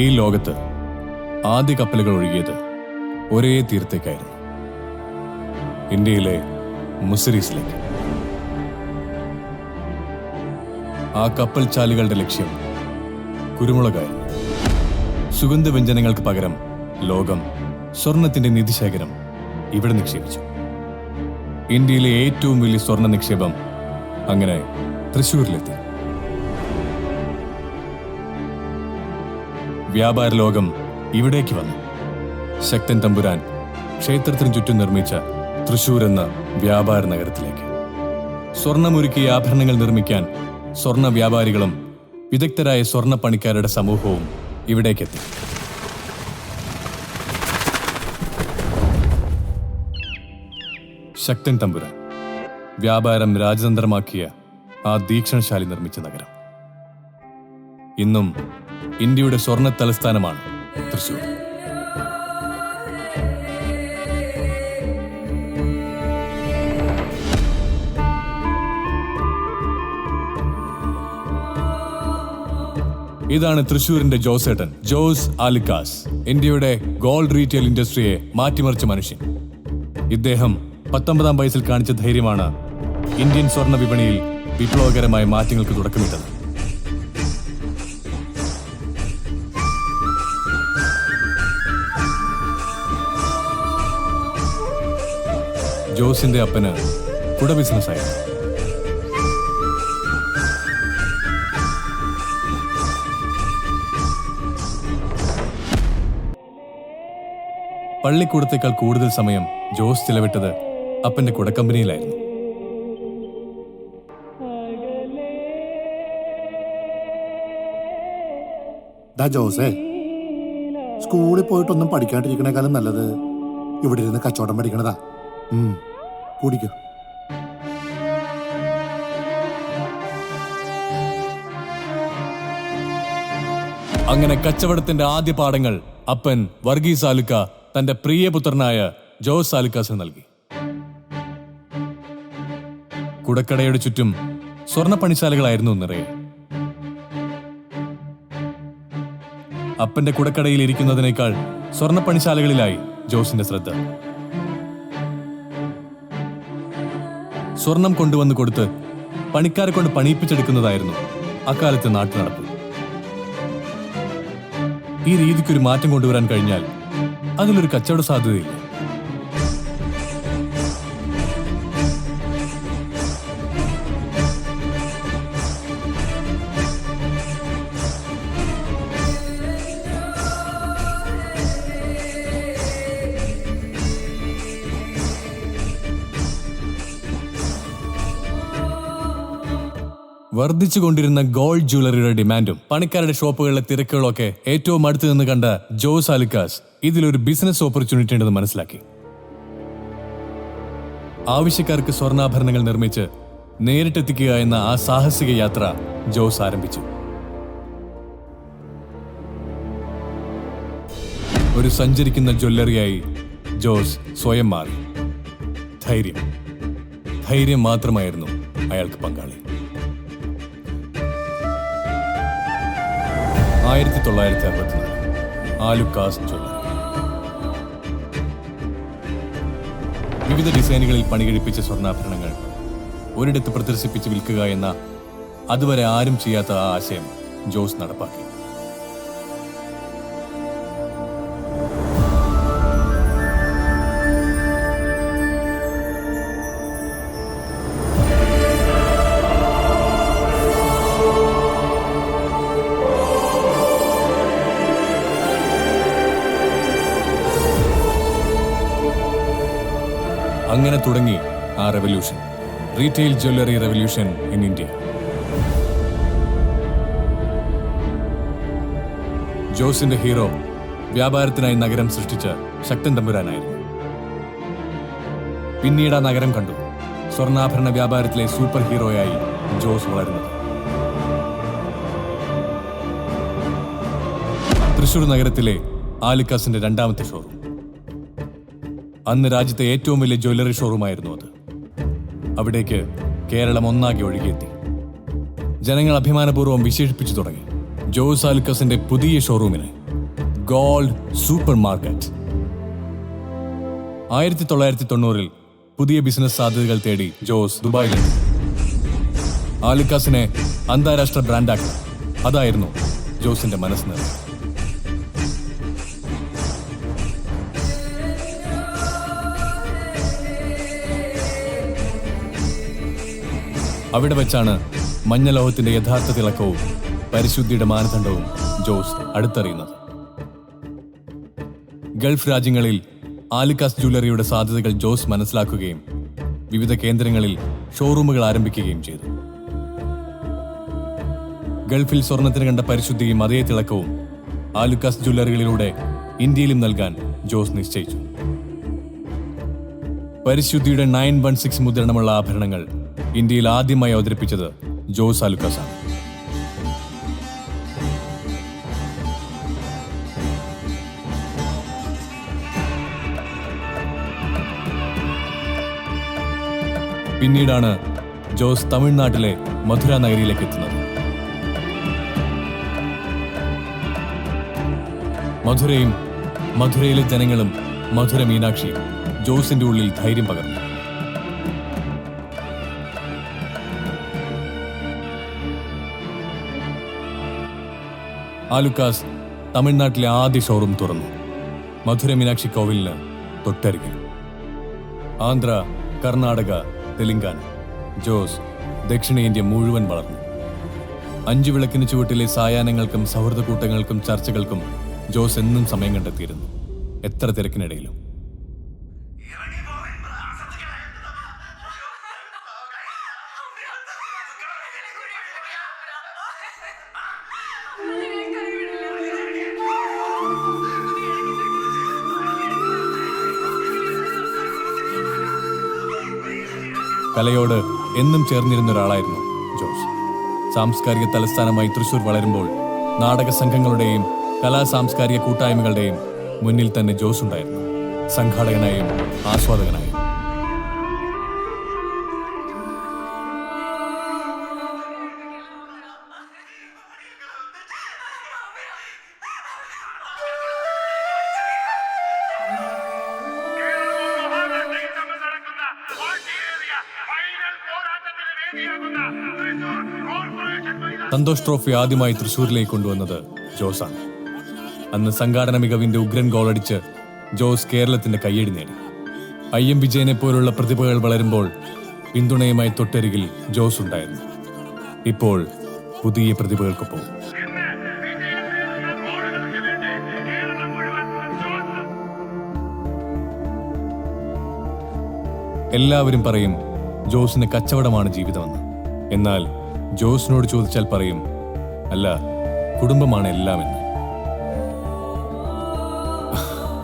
ഈ ലോകത്ത് ആദ്യ കപ്പലുകൾ ഒഴുകിയത് ഒരേ തീരത്തേക്കായിരുന്നു. ഇന്ത്യയിലെ മുസരീസിലേക്ക്. ആ കപ്പൽ ചാലുകളുടെ ലക്ഷ്യം കുരുമുളകായിരുന്നു. സുഗന്ധവ്യഞ്ജനങ്ങൾക്ക് പകരം ലോകം സ്വർണത്തിന്റെ നിധിശേഖരം ഇവിടെ നിക്ഷേപിച്ചു. ഇന്ത്യയിലെ ഏറ്റവും വലിയ സ്വർണ നിക്ഷേപം അങ്ങനെ തൃശൂരിലെത്തി വ്യാപാര ലോകം ഇവിടേക്ക് വന്നു. ശക്തൻ തമ്പുരാൻ ക്ഷേത്രത്തിന് ചുറ്റും നിർമ്മിച്ച തൃശൂർ എന്ന വ്യാപാര നഗരത്തിലേക്ക്. സ്വർണമൊരുക്കിയ ആഭരണങ്ങൾ നിർമ്മിക്കാൻ സ്വർണ വ്യാപാരികളും വിദഗ്ധരായ സ്വർണ പണിക്കാരുടെ സമൂഹവും ഇവിടേക്കെത്തി ശക്തൻ തമ്പുരാൻ വ്യാപാരം രാജതന്ത്രമാക്കിയ ആ ദീക്ഷണശാലി നിർമ്മിച്ച നഗരം. ഇന്നും ഇന്ത്യയുടെ സ്വർണ തലസ്ഥാനമാണ് തൃശൂർ ഇതാണ് തൃശൂരിന്റെ ജോസേട്ടൻ ജോസ് ആലിക്കാസ് ഇന്ത്യയുടെ ഗോൾഡ് റീറ്റെയിൽ ഇൻഡസ്ട്രിയെ മാറ്റിമറിച്ച മനുഷ്യൻ. ഇദ്ദേഹം പത്തൊമ്പതാം വയസ്സിൽ കാണിച്ച ധൈര്യമാണ് ഇന്ത്യൻ സ്വർണ വിപണിയിൽ വിപ്ലവകരമായ മാറ്റങ്ങൾക്ക് തുടക്കമിട്ടത്. ജോസിന്റെ അപ്പന് കുട ബിസിനസ്സായിരുന്നു പള്ളിക്കൂടത്തേക്കാൾ കൂടുതൽ സമയം ജോസ് ചിലവിട്ടത് അപ്പന്റെ കുടക്കമ്പനിയിലായിരുന്നു കമ്പനിയിലായിരുന്നു ജോസേ സ്കൂളിൽ പോയിട്ടൊന്നും പഠിക്കാണ്ടിരിക്കണേക്കാളും നല്ലത്. ഇവിടെ ഇരുന്ന് കച്ചവടം പഠിക്കണതാ. കുടിക്കോ. അങ്ങനെ കച്ചവടത്തിന്റെ ആദ്യ പാഠങ്ങൾ അപ്പൻ വർഗീസ് ആലുക്ക തന്റെ പ്രിയപുത്രനായ ജോസ് ആലുക്കാസിന് നൽകി. കുടക്കടയുടെ ചുറ്റും സ്വർണ പണിശാലകളായിരുന്നു നിറയെ. അപ്പന്റെ കുടക്കടയിൽ ഇരിക്കുന്നതിനേക്കാൾ സ്വർണ പണിശാലകളിലായി ജോസിന്റെ ശ്രദ്ധ. സ്വർണം കൊണ്ടുവന്ന് കൊടുത്ത് പണിക്കാരെ കൊണ്ട് പണിയിപ്പിച്ചെടുക്കുന്നതായിരുന്നു അക്കാലത്തെ നാട്ടു നടപ്പ് ഈ രീതിക്കൊരു മാറ്റം കൊണ്ടുവരാൻ കഴിഞ്ഞാൽ അതിലൊരു കച്ചവട സാധ്യതയില്ല. വർദ്ധിച്ചുകൊണ്ടിരുന്ന ഗോൾഡ് ജ്വല്ലറിയുടെ ഡിമാൻഡും പണിക്കാരുടെ ഷോപ്പുകളിലെ തിരക്കുകളൊക്കെ ഏറ്റവും അടുത്ത് നിന്ന് കണ്ട ജോസ് ആലിക്കാസ് ഇതിലൊരു ബിസിനസ് ഓപ്പർച്യൂണിറ്റി ഉണ്ടെന്ന് മനസ്സിലാക്കി. ആവശ്യക്കാർക്ക് സ്വർണാഭരണങ്ങൾ നിർമ്മിച്ച് നേരിട്ടെത്തിക്കുക എന്ന ആ സാഹസിക യാത്ര ജോസ് ആരംഭിച്ചു. ഒരു സഞ്ചരിക്കുന്ന ജ്വല്ലറിയായി ജോസ് സ്വയം മാറി. ധൈര്യം. ധൈര്യം മാത്രമായിരുന്നു അയാൾക്ക് പങ്കാളി. ആയിരത്തി തൊള്ളായിരത്തി അറുപത്തിനാല് ആലുക്കാസ് ജ്വല്ലറി വിവിധ ഡിസൈനുകളിൽ പണികഴിപ്പിച്ച സ്വർണാഭരണങ്ങൾ ഒരിടത്ത് പ്രദർശിപ്പിച്ച് വിൽക്കുക എന്ന അതുവരെ ആരും ചെയ്യാത്ത ആ ആശയം ജോസ് നടപ്പാക്കി. അങ്ങനെ തുടങ്ങി ആ revolution retail jewellery revolution in India ജോസിന്റെ ഹീറോ വ്യാപാരത്തിനായി നഗരം സൃഷ്ടിച്ച ശക്തൻ തമ്പുരാനായിരുന്നു. പിന്നീട് ആ നഗരം കണ്ടു. സ്വർണാഭരണ വ്യാപാരത്തിലെ സൂപ്പർ ഹീറോയായി ജോസ് വളരുന്നത്. തൃശൂർ നഗരത്തിലെ ആലിക്കാസിന്റെ രണ്ടാമത്തെ ഷോറൂം അന്ന് രാജ്യത്തെ ഏറ്റവും വലിയ ജ്വല്ലറി ഷോറൂമായിരുന്നു അത്. അവിടേക്ക് കേരളം ഒന്നാകെ ഒഴുകിയെത്തി. ജനങ്ങൾ അഭിമാനപൂർവം വിശേഷിപ്പിച്ചു തുടങ്ങി. ജോസ് ആലുക്കസിന്റെ പുതിയ ഷോറൂമിന്. ഗോൾഡ് സൂപ്പർ മാർക്കറ്റ് ആയിരത്തി തൊള്ളായിരത്തി തൊണ്ണൂറിൽ പുതിയ ബിസിനസ് സാധ്യതകൾ തേടി ജോസ് ദുബായിലെത്തി. ആലുക്കാസിനെ അന്താരാഷ്ട്ര ബ്രാൻഡാക്കണം. അതായിരുന്നു ജോസിന്റെ മനസ്സ് അവിടെ വെച്ചാണ് മഞ്ഞലോഹത്തിന്റെ യഥാർത്ഥ തിളക്കവും പരിശുദ്ധിയുടെ മാനദണ്ഡവും ജോസ് അടുത്തറിയുന്നത്. ഗൾഫ് രാജ്യങ്ങളിൽ ആലിക്കാസ് ജ്വല്ലറിയുടെ സാധ്യതകൾ ജോസ് മനസ്സിലാക്കുകയും വിവിധ കേന്ദ്രങ്ങളിൽ ഷോറൂമുകൾ ആരംഭിക്കുകയും ചെയ്തു. ഗൾഫിൽ സ്വർണത്തിന് കണ്ട പരിശുദ്ധിയും അതേ തിളക്കവും ആലുക്കാസ് ജ്വല്ലറികളിലൂടെ ഇന്ത്യയിലും നൽകാൻ ജോസ് നിശ്ചയിച്ചു. പരിശുദ്ധിയുടെ നയൻ വൺ സിക്സ് മുദ്രണമുള്ള ആഭരണങ്ങൾ ഇന്ത്യയിൽ ആദ്യമായി അവതരിപ്പിച്ചത് ജോസ് ആലുക്കാസ് ആണ് പിന്നീടാണ് ജോസ് തമിഴ്നാട്ടിലെ മധുര നഗരിയിലേക്ക് എത്തുന്നത്. മധുരയും മധുരയിലെ ജനങ്ങളും മധുര മീനാക്ഷിയും ജോസിന്റെ ഉള്ളിൽ ധൈര്യം പകർന്നു. ആലുക്കാസ് തമിഴ്നാട്ടിലെ ആദ്യ ഷോറൂം തുറന്നു. മധുര മീനാക്ഷി കോവിലിന് തൊട്ടരികിൽ ആന്ധ്ര കർണാടക തെലങ്കാന. ജോസ് ദക്ഷിണേന്ത്യ മുഴുവൻ വളർന്നു. അഞ്ചു വിളക്കിന് ചുവട്ടിലെ സായാഹ്നങ്ങൾക്കും സൗഹൃദ കൂട്ടങ്ങൾക്കും ചർച്ചകൾക്കും ജോസ് എന്നും സമയം കണ്ടെത്തിയിരുന്നു. എത്ര തിരക്കിനിടയിലും. കലയോട് എന്നും ചേർന്നിരുന്ന ഒരാളായിരുന്നു ജോസ്. സാംസ്കാരിക തലസ്ഥാനമായി തൃശൂർ വളരുമ്പോൾ നാടക സംഘങ്ങളുടെയും കലാ സാംസ്കാരിക കൂട്ടായ്മകളുടെയും മുന്നിൽ തന്നെ ജോസ് ഉണ്ടായിരുന്നു. സംഘാടകനായും ആസ്വാദകനായും. സന്തോഷ് ട്രോഫി ആദ്യമായി തൃശൂരിലേക്ക് കൊണ്ടുവന്നത് ജോസാണ്. അന്ന് സംഘാടന മികവിന്റെ ഉഗ്രൻ ഗോളടിച്ച് ജോസ് കേരളത്തിന്റെ കയ്യടി നേടി. ഐ എം വിജയനെ പോലുള്ള പ്രതിഭകൾ വളരുമ്പോൾ പിന്തുണയുമായി തൊട്ടരികിൽ ജോസ് ഉണ്ടായിരുന്നു. ഇപ്പോൾ പുതിയ പ്രതിഭകൾക്കൊപ്പം. എല്ലാവരും പറയും ജോസിന് കച്ചവടമാണ് ജീവിതമെന്ന്. എന്നാൽ ജോസിനോട് ചോദിച്ചാൽ പറയും അല്ല കുടുംബമാണ് എല്ലാം എന്ന്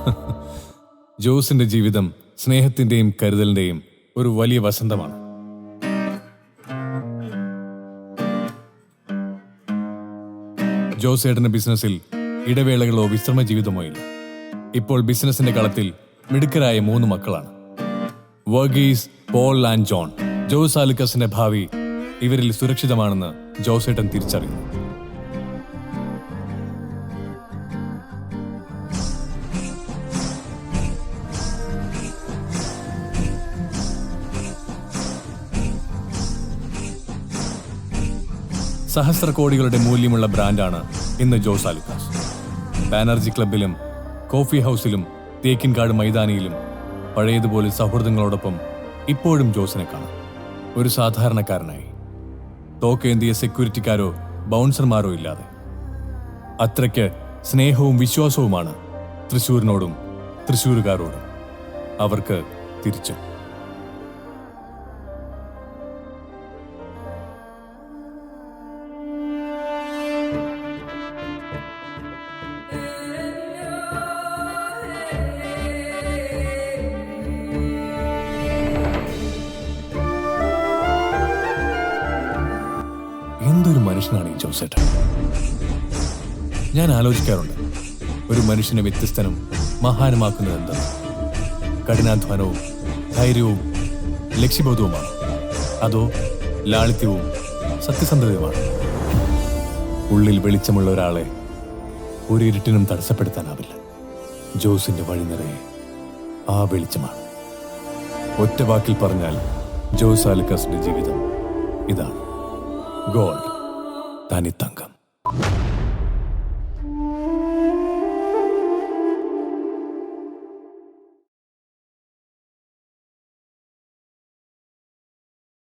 ജോസിന്റെ ജീവിതം സ്നേഹത്തിന്റെയും കരുതലിന്റെയും ഒരു വലിയ വസന്തമാണ്. ജോസേട്ടന്റെ ബിസിനസ്സിൽ ഇടവേളകളോ വിശ്രമ ജീവിതമോ ഇല്ല. ഇപ്പോൾ ബിസിനസിന്റെ കളത്തിൽ മിടുക്കരായ മൂന്ന് മക്കളാണ്. Varghese Paul and John. Jose ആലുക്കസിന്റെ ഭാവി ഇവരിൽ സുരക്ഷിതമാണെന്ന് ജോസേട്ടൻ തിരിച്ചറിഞ്ഞു സഹസ്ര കോടികളുടെ മൂല്യമുള്ള ബ്രാൻഡാണ് ഇന്ന് ജോസ് ആലുക്കാസ് ബാനർജി ക്ലബിലും കോഫി ഹൗസിലും തേക്കിൻകാട് മൈതാനിയിലും പഴയതുപോലെ സൗഹൃദങ്ങളോടൊപ്പം ഇപ്പോഴും ജോസിനെ കാണാം. ഒരു സാധാരണക്കാരനായി. തോക്കേന്തിയ സെക്യൂരിറ്റിക്കാരോ ബൗൺസർമാരോ ഇല്ലാതെ. അത്രയ്ക്ക് സ്നേഹവും വിശ്വാസവുമാണ് തൃശ്ശൂരിനോടും തൃശ്ശൂരുകാരോടും അവർക്ക് തിരിച്ചും. മനുഷ്യനാണ് ഈ ജോസേട്ടൻ ഞാൻ ആലോചിക്കാറുണ്ട് ഒരു മനുഷ്യനെ വ്യത്യസ്തനും മഹാനുമാക്കുന്നത് എന്ത് കഠിനാധ്വാനവും ധൈര്യവും ലക്ഷ്യബോധവുമാണ്. അതോ ലാളിത്യവും സത്യസന്ധതയുമാണ്? ഉള്ളിൽ വെളിച്ചമുള്ള ഒരാളെ ഒരു ഇരുട്ടിനും തടസ്സപ്പെടുത്താനാവില്ല. ജോസിന്റെ വഴി നിറയെ ആ വെളിച്ചമാണ്. ഒറ്റ വാക്കിൽ പറഞ്ഞാൽ ജോസ് ആലിക്കാസിന്റെ ജീവിതം ഇതാണ്. ഗോൾഡ്. തനിത്തങ്കം.